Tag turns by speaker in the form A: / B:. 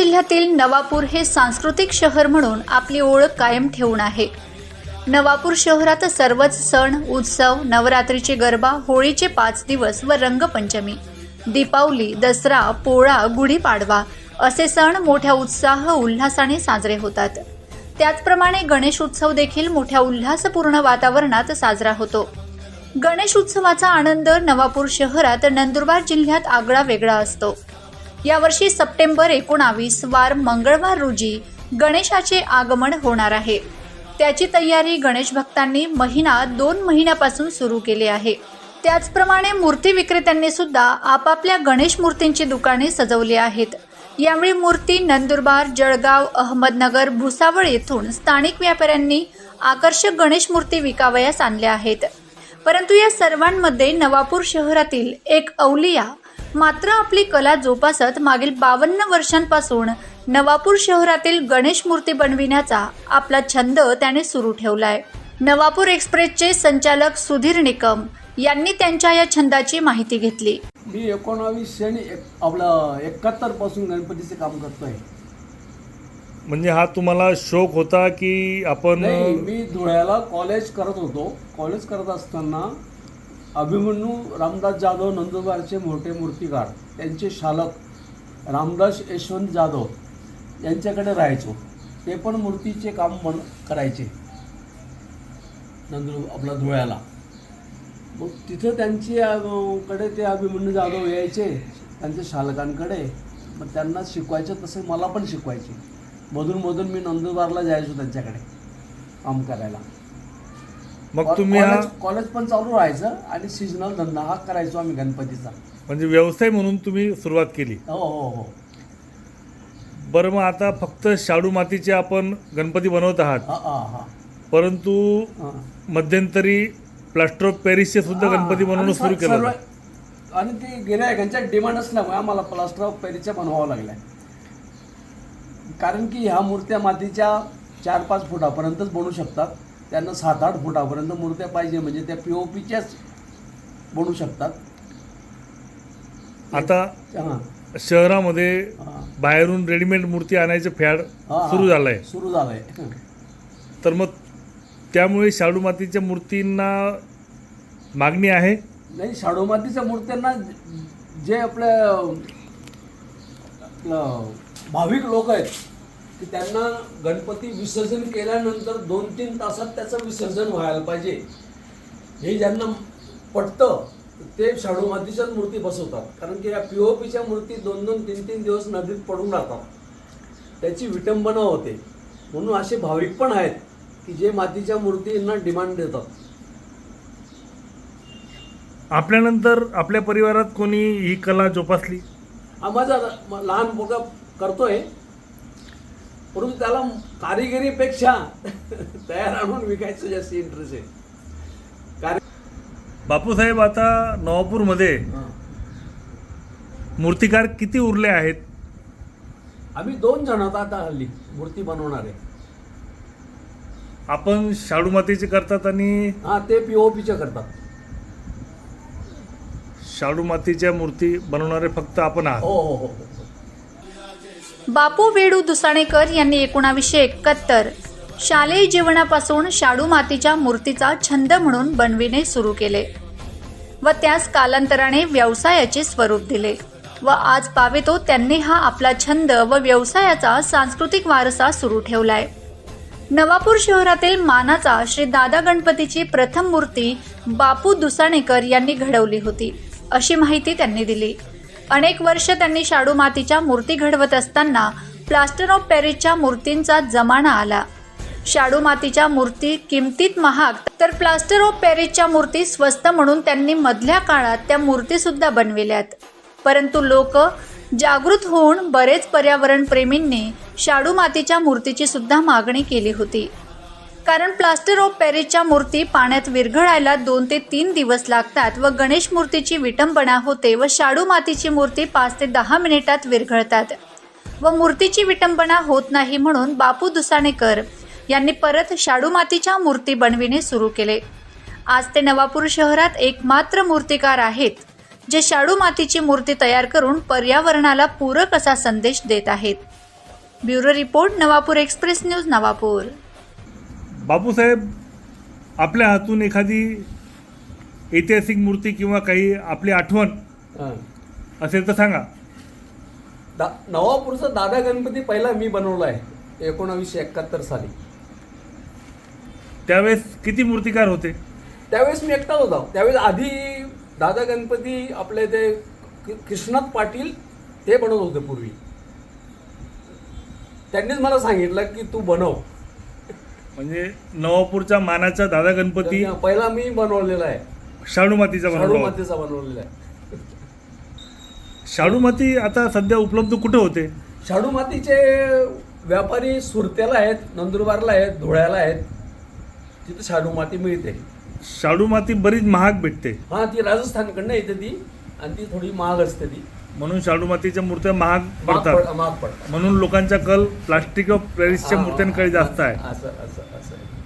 A: जिल्ह्यातील नवापूर हे सांस्कृतिक शहर म्हणून आपली ओळख कायम ठेवून आहे. नवापूर शहरात सर्वच सण उत्सव नवरात्रीचे गरबा होळीचे पाच दिवस व रंगपंचमी दीपावली दसरा पोळा गुढीपाडवा असे सण मोठ्या उत्साह उल्हासाने साजरे होतात. त्याचप्रमाणे गणेश उत्सव देखील मोठ्या उल्हासपूर्ण वातावरणात साजरा होतो. गणेश उत्सवाचा आनंद नवापूर शहरात नंदुरबार जिल्ह्यात आगळा वेगळा असतो. यावर्षी सप्टेंबर एकोणावीस वार मंगळवार रोजी गणेशाचे आगमन होणार आहे. त्याची तयारी गणेश भक्तांनी महिना दोन महिन्यापासून सुरू केली आहे. त्याचप्रमाणे मूर्ती विक्रेत्यांनी सुद्धा आपापल्या गणेश मूर्तींची दुकाने सजवली आहेत. यावेळी मूर्ती नंदुरबार जळगाव अहमदनगर भुसावळ येथून स्थानिक व्यापाऱ्यांनी आकर्षक गणेश मूर्ती विकावयास आणल्या आहेत. परंतु या सर्वांमध्ये नवापूर शहरातील एक अवलिया मात्र आपली कला जोपासत मागील बावन्न वर्षांपासून नवापूर शहरातील गणेश मूर्ती बनविण्याचा आपला छंद त्याने सुरू ठेवलाय. नवापूर एक्सप्रेसचे संचालक सुधीर निकम यांनी त्यांच्या या छंदाची माहिती घेतली.
B: मी एकोणावीसशे आणि एक आपलं एकाहत्तरपासून गणपतीचे काम करतोय.
C: म्हणजे हा तुम्हाला शौक होता की आपण
B: नाही मी धुळ्याला कॉलेज करत होतो. कॉलेज करत असताना अभिमन्यू रामदास जाधव नंदुरबारचे मोठे मूर्तिकार त्यांचे शालक रामदास यशवंत जाधव यांच्याकडे राहायचो. ते पण मूर्तीचे काम बन करायचे. नंदुर आपला धुळ्याला. मग तिथं त्यांची कडे ते अभिमन्यू जाधव यायचे त्यांच्या शालकांकडे. मग त्यांना शिकवायचं तसे मला पण शिकवायचे. मधून मधून मी नंदुरबारला जायचो त्यांच्याकडे काम करायला.
C: मग तुम्ही हा
B: कॉलेज कॉलेज पण चालू राहायचं आणि सिजनल धंदा हा करायचो आम्ही गणपतीचा.
C: म्हणजे व्यवसाय म्हणून तुम्ही सुरुवात केली.
B: हो हो हो.
C: बरं मग आता फक्त शाडू मातीचे आपण गणपती बनवत आहात.
B: हा हा हा.
C: परंतु
B: हा.
C: मध्यंतरी प्लास्टर ऑफ पॅरिसचे सुद्धा
B: हा,
C: गणपती बनवणं
B: आणि
C: सुरू केलं.
B: सर्व- आणि ते गिरायकांच्या डिमांड असल्यामुळे आम्हाला प्लास्टर ऑफ पॅरिसच्या बनवावं लागल्या. कारण की ह्या मूर्त्या मातीच्या चार पाच फुटापर्यंतच बनू शकतात. त्यांना सात आठ फुटापर्यंत मूर्त्या पाहिजे म्हणजे त्या पी ओ पीच्याच बनू शकतात.
C: आता
B: हां.
C: शहरामध्ये बाहेरून रेडीमेड मूर्ती आणायचं फॅड सुरू. झालंय.
B: सुरू झालंय.
C: तर मग त्यामुळे शाडू मातीच्या मूर्तींना मागणी आहे?
B: नाही शाडू मातीच्या मूर्त्यांना जे आपल्या आपलं भाविक लोक आहेत की त्यांना गणपती विसर्जन केल्यानंतर दोन तीन तासात त्याचं विसर्जन व्हायला पाहिजे. हे ज्यांना पटतं ते शाडू मातीच्याच मूर्ती बसवतात. कारण की या पी ओ पीच्या मूर्ती दोन दोन तीन तीन दिवस नदीत पडून राहतात. त्याची विटंबना होते. म्हणून असे भाविक पण आहेत की जे मातीच्या मूर्तींना डिमांड देतात.
C: आपल्यानंतर आपल्या परिवारात कोणी ही कला जोपासली?
B: हा माझा लहान मुलगा करतोय. परंतु त्याला कारिगिरीपेक्षा तयार आणून विकायचं जास्त इंटरेस्ट आहे
C: बापूसाहेब आता नवापूरमध्ये मूर्तिकार किती उरले आहेत?
B: आम्ही दोन जण आहोत आता हल्ली मूर्ती बनवणारे.
C: आपण शाडू मातीचे करतात आणि
B: हा ते पीओपीच्या करतात.
C: शाडू मातीच्या मूर्ती बनवणारे फक्त आपण आहात.
B: हो हो हो हो.
A: बापू वेडू दुसाणेकर यांनी एकोणावीसशे एकाहत्तर शालेय जीवनापासून शाडू मातीच्या मूर्तीचा छंद म्हणून बनविणे सुरू केले व त्यास कालांतराने व्यवसायाचे स्वरूप दिले व आज पावेतो त्यांनी हा आपला छंद व व्यवसायाचा सांस्कृतिक वारसा सुरू ठेवलाय. नवापूर शहरातील मानाचा श्री दादा गणपतीची प्रथम मूर्ती बापू दुसाणेकर यांनी घडवली होती अशी माहिती त्यांनी दिली. अनेक वर्ष त्यांनी शाडू मातीच्या मूर्ती घडवत असताना प्लास्टर ऑफ पॅरिसच्या मूर्तींचा जमाना आला. शाडू मातीच्या मूर्ती किमतीत महाग तर प्लास्टर ऑफ पॅरिसच्या मूर्ती स्वस्त म्हणून त्यांनी मधल्या काळात त्या मूर्ती सुद्धा बनविल्यात. परंतु लोक जागृत होऊन बरेच पर्यावरण प्रेमींनी शाडू मातीच्या मूर्तीची सुद्धा मागणी केली होती. कारण प्लास्टर ऑफ पॅरिसच्या मूर्ती पाण्यात विरघळायला दोन ते तीन दिवस लागतात व गणेश मूर्तीची विटंबना होते व शाडू मातीची मूर्ती पाच ते दहा मिनिटात विरघळतात. व मूर्तीची विटंबना होत नाही म्हणून बापू दुसाणेकर यांनी परत शाडू मातीच्या मूर्ती बनविणे सुरू केले. आज ते नवापूर शहरात एकमात्र मूर्तिकार आहेत जे शाडू मातीची मूर्ती तयार करून पर्यावरणाला पूरक असा संदेश देत आहेत. Bureau report Navapur express news Navapur.
C: Bapusaheb आपल्या हातून एखादी ऐतिहासिक मूर्ती किंवा काही आपली आठवण. असेल तर सांगा.
B: दा नवापूरचा दादा गणपती पहिला मी बनवला आहे एकोणावीसशे एकाहत्तर साली.
C: त्यावेळेस किती मूर्तिकार होते?
B: त्यावेळेस मी एकटाच होता. त्यावेळेस आधी दादा गणपती आपले ते कृष्णात पाटील ते बनवत होते पूर्वी. त्यांनीच मला सांगितलं की तू बनव.
C: म्हणजे नवापूरच्या मानाचा दादा गणपती
B: पहिला मी बनवलेला आहे.
C: शाडू मातीचा
B: शाडू
C: बनवला.
B: मातीचा बनवलेला आहे.
C: शाडू माती आता सध्या उपलब्ध कुठे होते?
B: शाडू मातीचे व्यापारी सुरतेला आहेत नंदुरबारला आहेत धुळ्याला आहेत. तिथे शाडू माती मिळते.
C: शाडू माती बरीच महाग भेटते.
B: हा ती राजस्थानकडनं येते ती आणि ती थोडी महाग असते ती.
C: म्हणून शाडू मातीच्या मूर्त्या
B: महाग
C: पडतात.
B: पड- महाग पडतात.
C: म्हणून लोकांचा कल प्लास्टिक व प्लॅरिसच्या
B: हा,
C: मूर्त्यांकडे जास्त आहे.
B: असं असं असं. आहे.